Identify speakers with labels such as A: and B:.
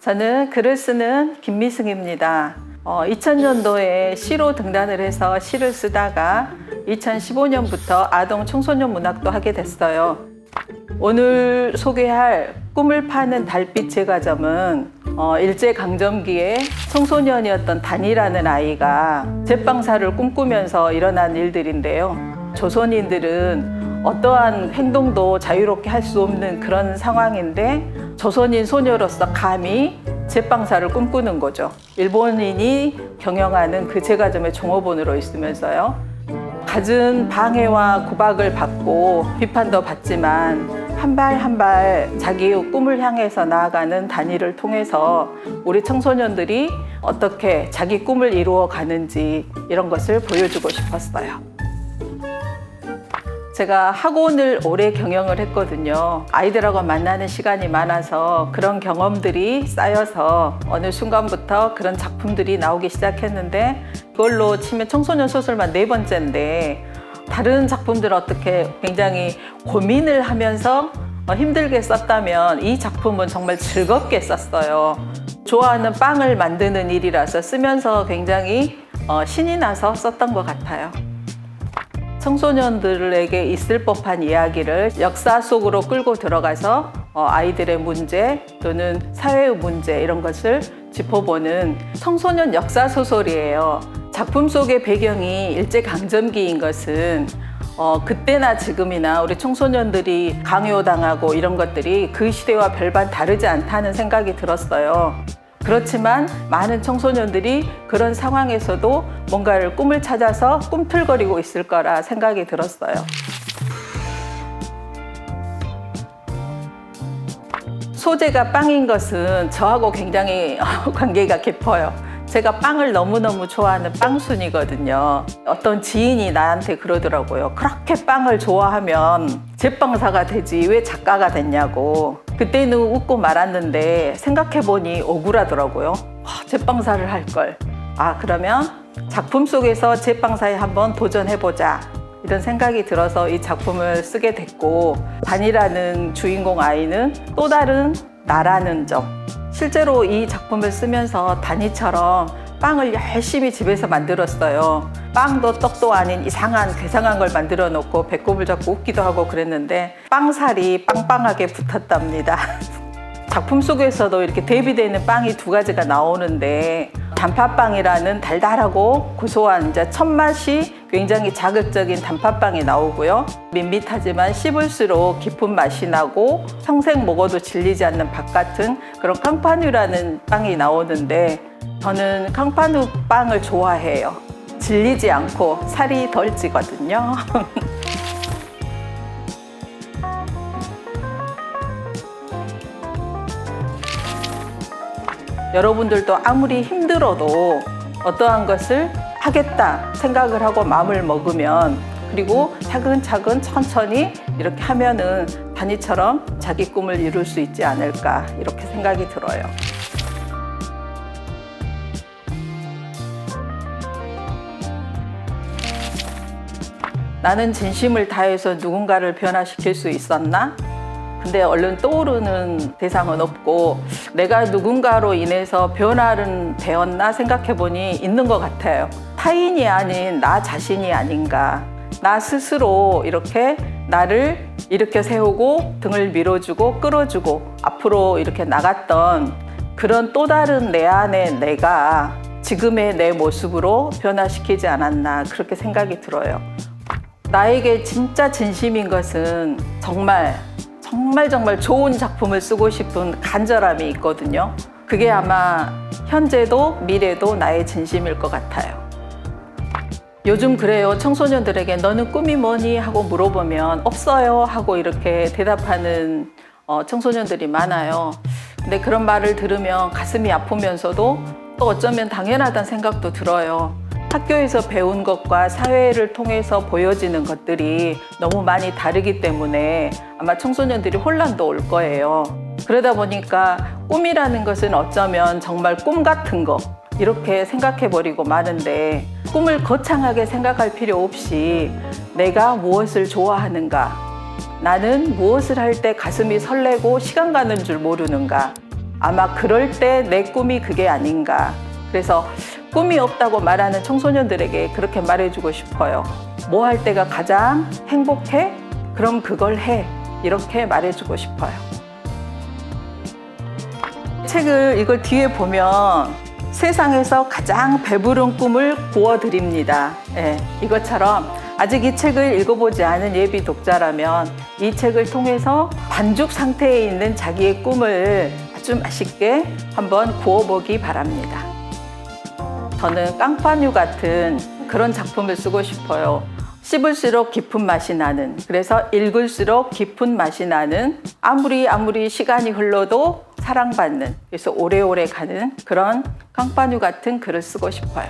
A: 저는 글을 쓰는 김미승입니다. 어, 2000년도에 시로 등단을 해서 시를 쓰다가 2015년부터 아동 청소년 문학도 하게 됐어요. 오늘 소개할 꿈을 파는 달빛 제과점은 어, 일제강점기에 청소년이었던 단이라는 아이가 제빵사를 꿈꾸면서 일어난 일들인데요. 조선인들은 어떠한 행동도 자유롭게 할 수 없는 그런 상황인데 조선인 소녀로서 감히 제빵사를 꿈꾸는 거죠. 일본인이 경영하는 그 제과점의 종업원으로 있으면서요. 갖은 방해와 구박을 받고 비판도 받지만 한 발 한 발 자기의 꿈을 향해서 나아가는 단위를 통해서 우리 청소년들이 어떻게 자기 꿈을 이루어 가는지 이런 것을 보여주고 싶었어요. 제가 학원을 오래 경영을 했거든요. 아이들하고 만나는 시간이 많아서 그런 경험들이 쌓여서 어느 순간부터 그런 작품들이 나오기 시작했는데 그걸로 치면 청소년 소설만 네 번째인데 다른 작품들 어떻게 굉장히 고민을 하면서 어, 힘들게 썼다면 이 작품은 정말 즐겁게 썼어요. 좋아하는 빵을 만드는 일이라서 쓰면서 굉장히 어, 신이 나서 썼던 것 같아요. 청소년들에게 있을 법한 이야기를 역사 속으로 끌고 들어가서 어, 아이들의 문제 또는 사회의 문제 이런 것을 짚어보는 청소년 역사 소설이에요. 작품 속의 배경이 일제강점기인 것은 어, 그때나 지금이나 우리 청소년들이 강요당하고 이런 것들이 그 시대와 별반 다르지 않다는 생각이 들었어요. 그렇지만 많은 청소년들이 그런 상황에서도 뭔가를 꿈을 찾아서 꿈틀거리고 있을 거라 생각이 들었어요. 소재가 빵인 것은 저하고 굉장히 관계가 깊어요. 제가 빵을 너무너무 좋아하는 빵순이거든요. 어떤 지인이 나한테 그러더라고요. 그렇게 빵을 좋아하면 제빵사가 되지 왜 작가가 됐냐고. 그때는 웃고 말았는데 생각해보니 억울하더라고요. 와, 제빵사를 할 걸. 아, 그러면 작품 속에서 제빵사에 한번 도전해보자. 이런 생각이 들어서 이 작품을 쓰게 됐고, 단이라는 주인공 아이는 또 다른 나라는 점. 실제로 이 작품을 쓰면서 단이처럼 빵을 열심히 집에서 만들었어요. 빵도 떡도 아닌 이상한 괴상한 걸 만들어 놓고 배꼽을 잡고 웃기도 하고 그랬는데 빵살이 빵빵하게 붙었답니다. 작품 속에서도 이렇게 대비되는 빵이 두 가지가 나오는데 단팥빵이라는 달달하고 고소한 이제 첫 맛이 굉장히 자극적인 단팥빵이 나오고요. 밋밋하지만 씹을수록 깊은 맛이 나고 평생 먹어도 질리지 않는 밥 같은 그런 캉파뉴라는 빵이 나오는데 저는 캉파뉴 빵을 좋아해요. 질리지 않고 살이 덜 찌거든요. 여러분들도 아무리 힘들어도 어떠한 것을 하겠다 생각을 하고 마음을 먹으면 그리고 차근차근 천천히 이렇게 하면은 단이처럼 자기 꿈을 이룰 수 있지 않을까 이렇게 생각이 들어요. 나는 진심을 다해서 누군가를 변화시킬 수 있었나? 근데 얼른 떠오르는 대상은 없고 내가 누군가로 인해서 변화는 되었나 생각해 보니 있는 것 같아요. 타인이 아닌 나 자신이 아닌가. 나 스스로 이렇게 나를 이렇게 세우고 등을 밀어주고 끌어주고 앞으로 이렇게 나갔던 그런 또 다른 내 안의 내가 지금의 내 모습으로 변화시키지 않았나 그렇게 생각이 들어요. 나에게 진짜 진심인 것은 정말 정말 정말 좋은 작품을 쓰고 싶은 간절함이 있거든요. 그게 아마 현재도 미래도 나의 진심일 것 같아요. 요즘 그래요. 청소년들에게 너는 꿈이 뭐니? 하고 물어보면 없어요. 하고 이렇게 대답하는 어, 청소년들이 많아요. 근데 그런 말을 들으면 가슴이 아프면서도 또 어쩌면 당연하다는 생각도 들어요. 학교에서 배운 것과 사회를 통해서 보여지는 것들이 너무 많이 다르기 때문에 아마 청소년들이 혼란도 올 거예요. 그러다 보니까 꿈이라는 것은 어쩌면 정말 꿈 같은 거 이렇게 생각해 버리고 마는데 꿈을 거창하게 생각할 필요 없이 내가 무엇을 좋아하는가 나는 무엇을 할 때 가슴이 설레고 시간 가는 줄 모르는가 아마 그럴 때 내 꿈이 그게 아닌가. 그래서 꿈이 없다고 말하는 청소년들에게 그렇게 말해주고 싶어요. 뭐 할 때가 가장 행복해? 그럼 그걸 해. 이렇게 말해주고 싶어요. 책을 이걸 뒤에 보면 세상에서 가장 배부른 꿈을 구워드립니다. 예, 이것처럼 아직 이 책을 읽어보지 않은 예비 독자라면 이 책을 통해서 반죽 상태에 있는 자기의 꿈을 아주 맛있게 한번 구워보기 바랍니다. 저는 깡파뉴 같은 그런 작품을 쓰고 싶어요. 씹을수록 깊은 맛이 나는 그래서 읽을수록 깊은 맛이 나는 아무리 아무리 시간이 흘러도 사랑받는 그래서 오래오래 가는 그런 깡파뉴 같은 글을 쓰고 싶어요.